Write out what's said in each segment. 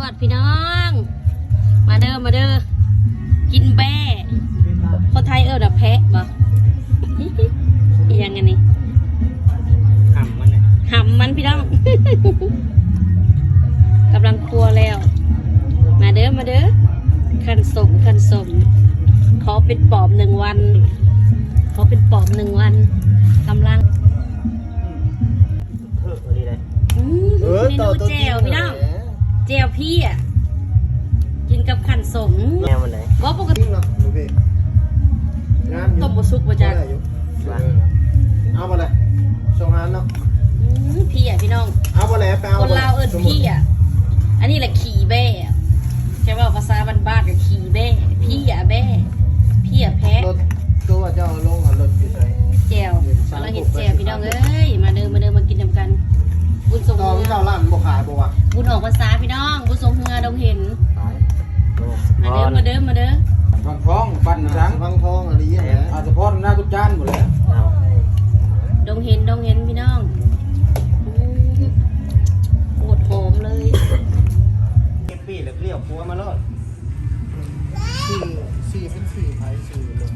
วดพี่น้อง มาเด้อมาเด้อกินแบ้คนไทยเออดับแพะบ่อีหยังไงนี่ทำมันเนี่ยหำมันพี่น้องกำลังครัวแล้ว มาเด้อมาเด้อขันสมขันสมขอเป็นปอบหนึ่งวัน ขอเป็นปอบหนึ่งวันกำลังเออดีเลยอืมเมนูแจ่วพี่น้อง แจ่วพี่อะ กินกับขันสมแมวมันไหนว่าปกติจริงเหรอดูพี่งามอยู่ต้มบสุกมาจากได้อยู่เอาไปเลยสองอันเนาะอืมพี่อะพี่น้อง เอาไปเลยไปเอาคนลาวเอิญพี่อะ อันนี้แหละขี่แบ้อะใช่ว่าภาษาบ้านๆกับขี่แบ้พี่อะ บุญทรงเฮือดงเห็นขายมาเดินมาเดินมาเดินฟังท้องปั่นสังพังทองอะไรอย่างเงี้ยอาจจะพอดหน้ากุจานหมดเลยเอาดงเห็นดงเห็นพี่น้องอืมโคตรหอมเลยเก็บปีแล้วเกลี้ยวปัวมาโลดสี่สี่เป็นสี่ไผ่สี่ลง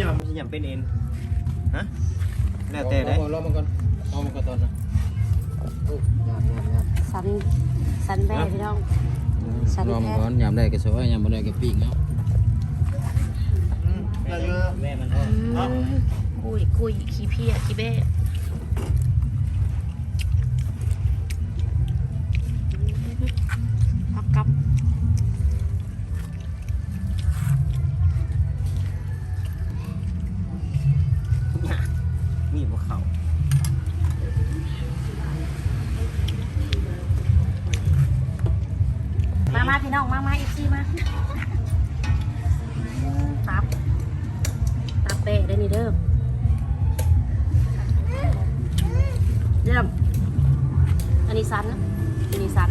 ถ้าเป็นหยาบมันจะยำเป็นเอ็นฮะแล้วแต่ได้รอมาก่อนเอามาก่อนตอนนะโอ้หยาบหยาบหยาบสันสันแบ้พี่น้องสันรอมแท้ก่อนยามได้ก็สวยยามบ่ได้ก็ปีกเนาะได้เยอะแม่มันอ่อนอืมกุยกุยขี้เพี้ยขี้แบ้ พี่น้องมามาอีกทีมาตับ ตับเป๊ะได้นี่เด้อเริ่มอันนี้สันอันนี้สัน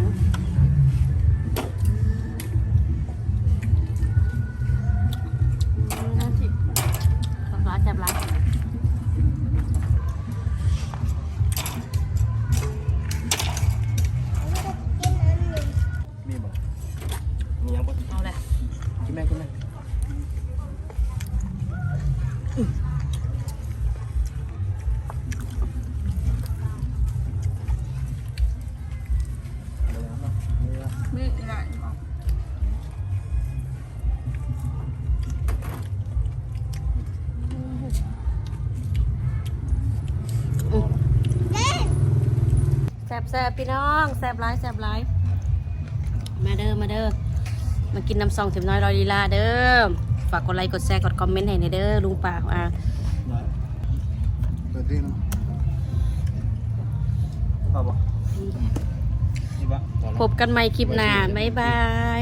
มียังบ่เอาเลยกินแม่กินแม่มีอีกหน่อยแซบแซบพี่น้องแซบร้ายแซบร้ายมาเด้อมาเด้อ มากินน้ำซองเต็มน้อยรอยลีลาเด้อฝากกดไลค์กดแชร์กดคอมเมนต์ให้ในเด้อลุงป่าอ่าเปิดดิ้นพอบ่นี่บ่พบกันใหม่คลิปหน้าบ๊ายบาย